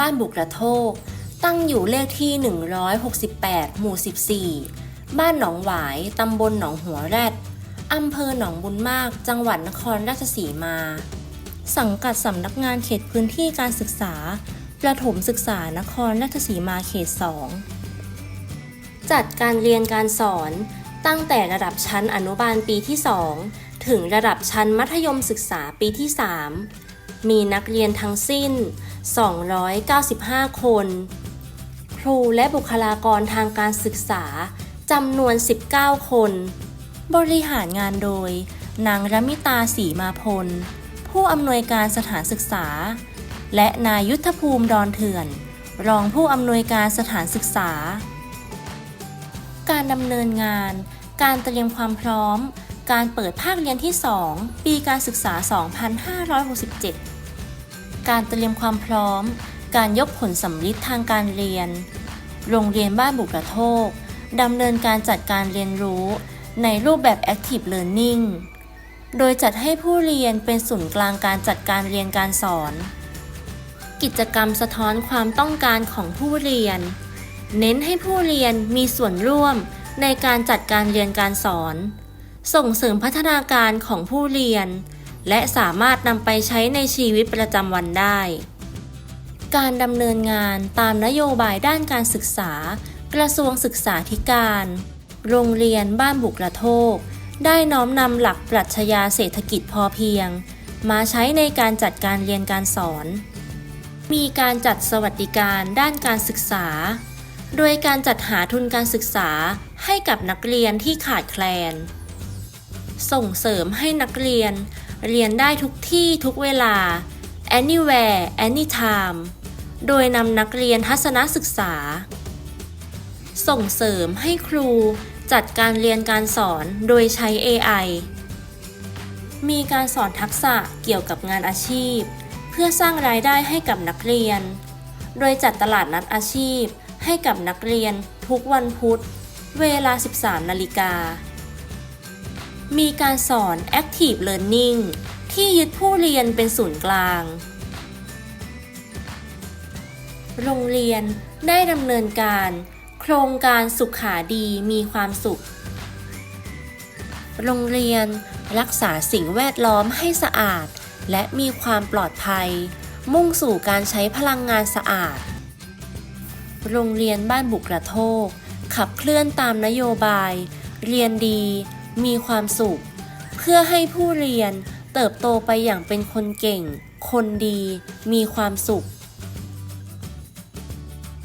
บ้านบุกระโทก ตั้งอยู่เลขที่ 168 หมู่ 14 บ้านหนองหวาย ตำบลหนองหัวแรดอำเภอหนองบุญมาก จังหวัดนครราชสีมา สังกัดสำนักงานเขตพื้นที่การศึกษา ประถมศึกษานครราชสีมาเขต 2 จัดการเรียนการสอนตั้งแต่ระดับชั้นอนุบาลปีที่ 2 ถึงระดับชั้นมัธยมศึกษาปีที่ 3 มีนักเรียนทั้งสิ้น 295 คน ครูและบุคลากรทางการศึกษาจำนวน 19 คน บริหารงานโดย นางรมิตาศรีมาพล ผู้อำนวยการสถานศึกษา และนายยุทธภูมิดอนเถื่อน รองผู้อำนวยการสถานศึกษา การดำเนินงาน การเตรียมความพร้อม การเปิดภาคเรียนที่ 2 ปีการศึกษา 2567 การเตรียมความพร้อม การยกผลสำลิดทางการเรียน โรงเรียนบ้านบุกระโทกดำเนินการจัดการเรียนรู้ในรูปแบบ Active Learning โดยจัดให้ผู้เรียนเป็นศูนย์กลางการจัดการเรียนการสอน กิจกรรมสะท้อนความต้องการของผู้เรียน เน้นให้ผู้เรียนมีส่วนร่วมในการจัดการเรียนการสอน ส่งเสริมพัฒนาการของผู้เรียน และสามารถนำไปใช้ในชีวิตประจำวันได้ การดำเนินงานตามนโยบายด้านการศึกษา กระทรวงศึกษาธิการ โรงเรียนบ้านบุกระโทก ได้น้อมนำหลักปรัชญาเศรษฐกิจพอเพียง มาใช้ในการจัดการเรียนการสอน มีการจัดสวัสดิการด้านการศึกษา โดยการจัดหาทุนการศึกษาให้กับนักเรียนที่ขาดแคลน ส่งเสริมให้นักเรียน เรียนได้ทุกที่ทุกเวลา anywhere anytime โดยนำนักเรียนทัศนศึกษา ส่งเสริมให้ครูจัดการเรียนการสอนโดยใช้ AI มีการสอนทักษะเกี่ยวกับงานอาชีพ เพื่อสร้างรายได้ให้กับนักเรียน โดยจัดตลาดนัดอาชีพให้กับนักเรียนทุกวันพุธ เวลา 13 นาฬิกา มีการสอน Active Learning ที่ยึดผู้เรียนเป็นศูนย์กลาง โรงเรียนได้ดำเนินการ โครงการสุขขาดีมีความสุข โรงเรียนรักษาสิ่งแวดล้อมให้สะอาด และมีความปลอดภัย มุ่งสู่การใช้พลังงานสะอาด โรงเรียนบ้านบุกระโทก ขับเคลื่อนตามนโยบาย เรียนดี มีความสุข เพื่อให้ผู้เรียนเติบโตไปอย่างเป็นคนเก่ง คนดี มีความสุข